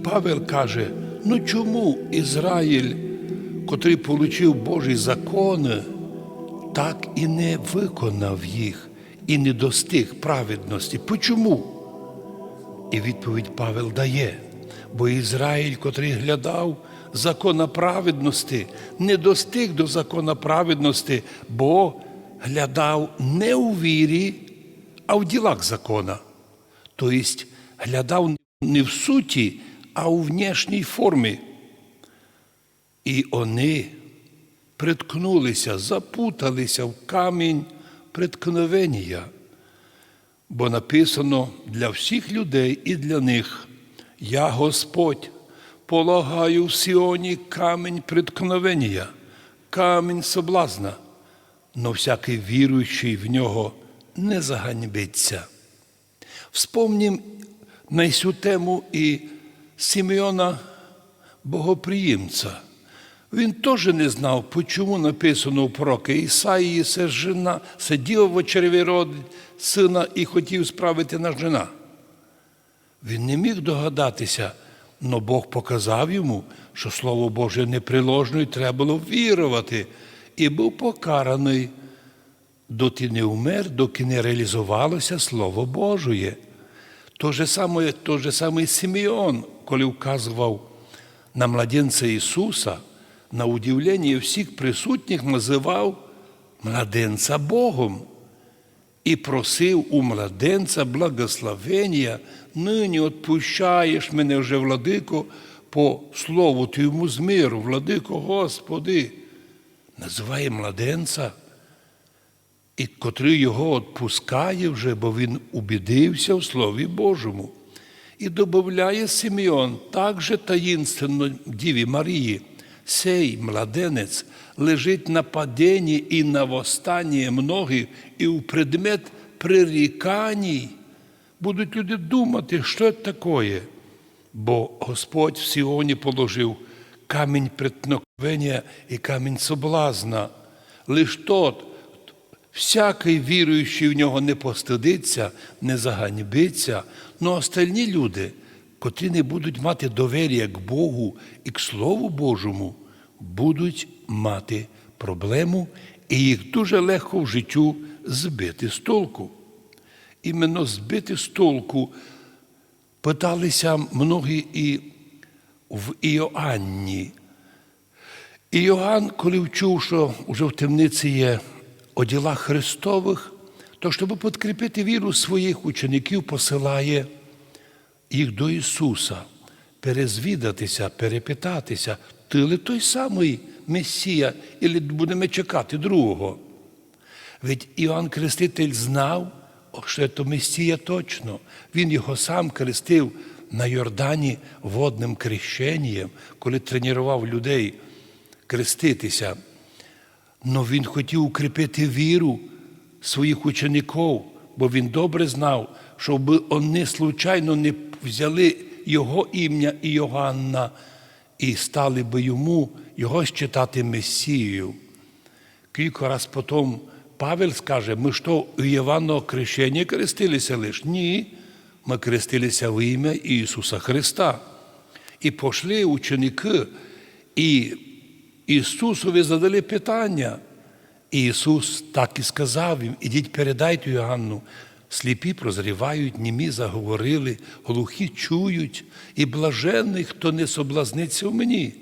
Павел каже: ну чому Ізраїль, котрий получив Божі закони, так і не виконав їх і не достиг праведності? Почому? І відповідь Павел дає, бо Ізраїль, котрий глядав закона праведності, не достиг до закона праведності, бо глядав не у вірі, а в ділах закона. Тобто глядав не в суті, а у внешній формі. І вони приткнулися, запуталися в камінь преткновення. Бо написано для всіх людей і для них, я Господь, полагаю в Сіоні камінь преткновення, камінь соблазна, но всякий віруючий в нього не заганьбиться. Вспомнім на цю тему і Симеона Богоприємця. Він теж не знав, чому написано у пророка Ісаїї, це жена, сидів в очереві роди сина і хотів справити на жена. Він не міг догадатися, але Бог показав йому, що Слово Боже неприложно і треба було вірувати, і був покараний, доти не вмер, доки не реалізувалося Слово Божоє. То же саме, то же саме Симеон, коли вказував на младенця Ісуса, на удивлення всіх присутніх називав младенця Богом і просив у младенця благословення, нині відпущаєш мене вже, владико, по слову Твоєму з миру, владико Господи, називає младенця, і котрий його відпускає вже, бо він убідився в Слові Божому. І додає Симеон також таїнственно Діві Марії, сей младенець лежить на паденні і на восстанні многих, і у предмет приріканій будуть люди думати, що це таке. Бо Господь в Сіоні положив камінь преткновення і камінь соблазна. Лиш тот, всякий віруючий в нього не постидиться, не заганьбиться, но остальні люди, котрі не будуть мати довір'я к Богу і к Слову Божому, будуть мати проблему, і їх дуже легко в життю збити з толку. Іменно збити з толку питалися многі і в Іоанні. І Йоанн, коли вчув, що вже в темниці є о ділах Христових, то щоб підкріпити віру своїх учеників, посилає їх до Ісуса, перезвідатися, перепитатися, ти ли той самий Месія, і будемо чекати другого. Ведь Іоанн Креститель знав, що це Месія точно. Він його сам крестив на Йордані водним крещенням, коли тренував людей креститися. Но він хотів укріпити віру своїх учеників, бо він добре знав, щоб вони случайно не взяли його ім'я і Йоганна і стали би йому його считати Месією. Кілька раз потім Павел скаже, ми що у Іванного крещення крестилися лиш? Ні, ми крестилися в ім'я Ісуса Христа. І пішли ученики, і Ісусові задали питання. І Ісус так і сказав їм: ідіть, передайте Йоанну. Сліпі прозрівають, німі заговорили, глухі чують, і блаженний, хто не соблазниться в мені.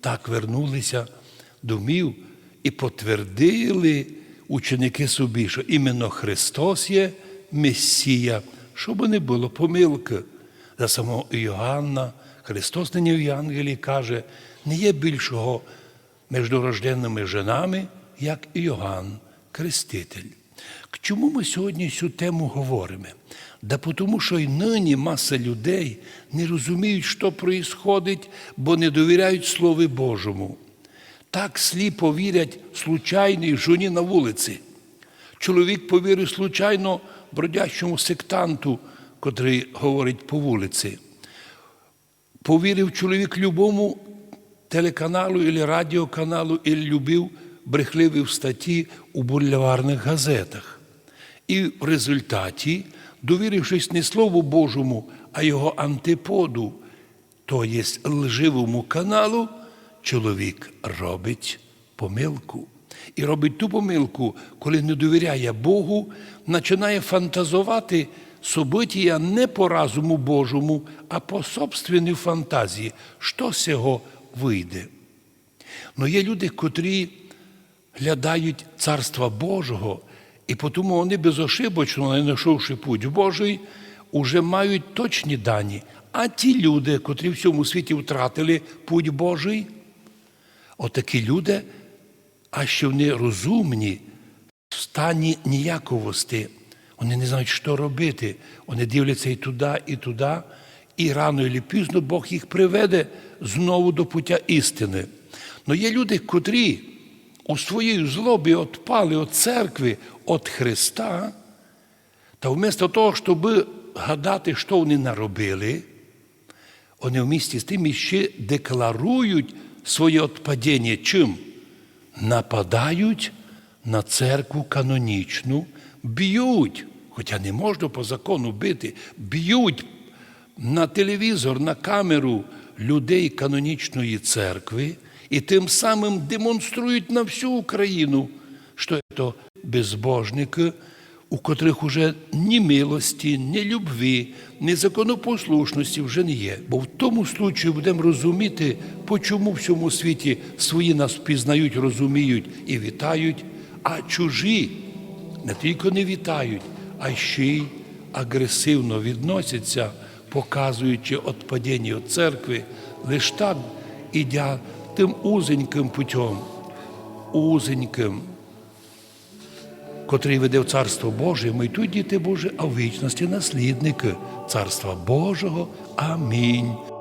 Так вернулися домів і потвердили ученики собі, що іменно Христос є Месія, щоб не було помилки. За самого Іоанна Христос нині в Євангелії каже, не є більшого між рожденними женами, як Іоанн Креститель. К чому ми сьогодні цю тему говоримо? Да тому, що й нині маса людей не розуміють, що проїсходить, бо не довіряють Слові Божому. Так сліпо вірять случайній жоні на вулиці. Чоловік повірив случайно бродячому сектанту, котрий говорить по вулиці. Повірив чоловік любому телеканалу і радіоканалу і любив брехливі статті у бульварних газетах. І в результаті, довірившись не Слову Божому, а його антиподу, то є лживому каналу, чоловік робить помилку. І робить ту помилку, коли не довіряє Богу, починає фантазувати события не по разуму Божому, а по собственній фантазії, що цього вийде. Но є люди, котрі глядають Царства Божого, і тому вони безошибочно, не знайшовши путь Божий, уже мають точні дані. А ті люди, котрі в цьому світі втратили путь Божий, отакі люди, а що вони розумні, в стані ніяковості, вони не знають, що робити. Вони дивляться і туди, і туди, і рано і пізно Бог їх приведе знову до пуття істини. Но є люди, котрі у своїй злобі відпали від церкви, від Христа, та вмісто того, щоб гадати, що вони наробили, вони в місті з тим ще декларують своє відпадіння. Чим? Нападають на церкву канонічну, б'ють, хоча не можна по закону бити, б'ють на телевізор, на камеру людей канонічної церкви і тим самим демонструють на всю Україну, що це безбожники, у котрих уже ні милості, ні любві, ні законопослушності вже не є. Бо в тому случаю будемо розуміти, по чому в цьому світі свої нас пізнають, розуміють і вітають, а чужі не тільки не вітають, а ще й агресивно відносяться, показуючи відпадіння від церкви, лише так ідя тим узеньким путем, узеньким, котрий веде в Царство Боже, ми тут діти Божі, а в вічності наслідники Царства Божого. Амінь.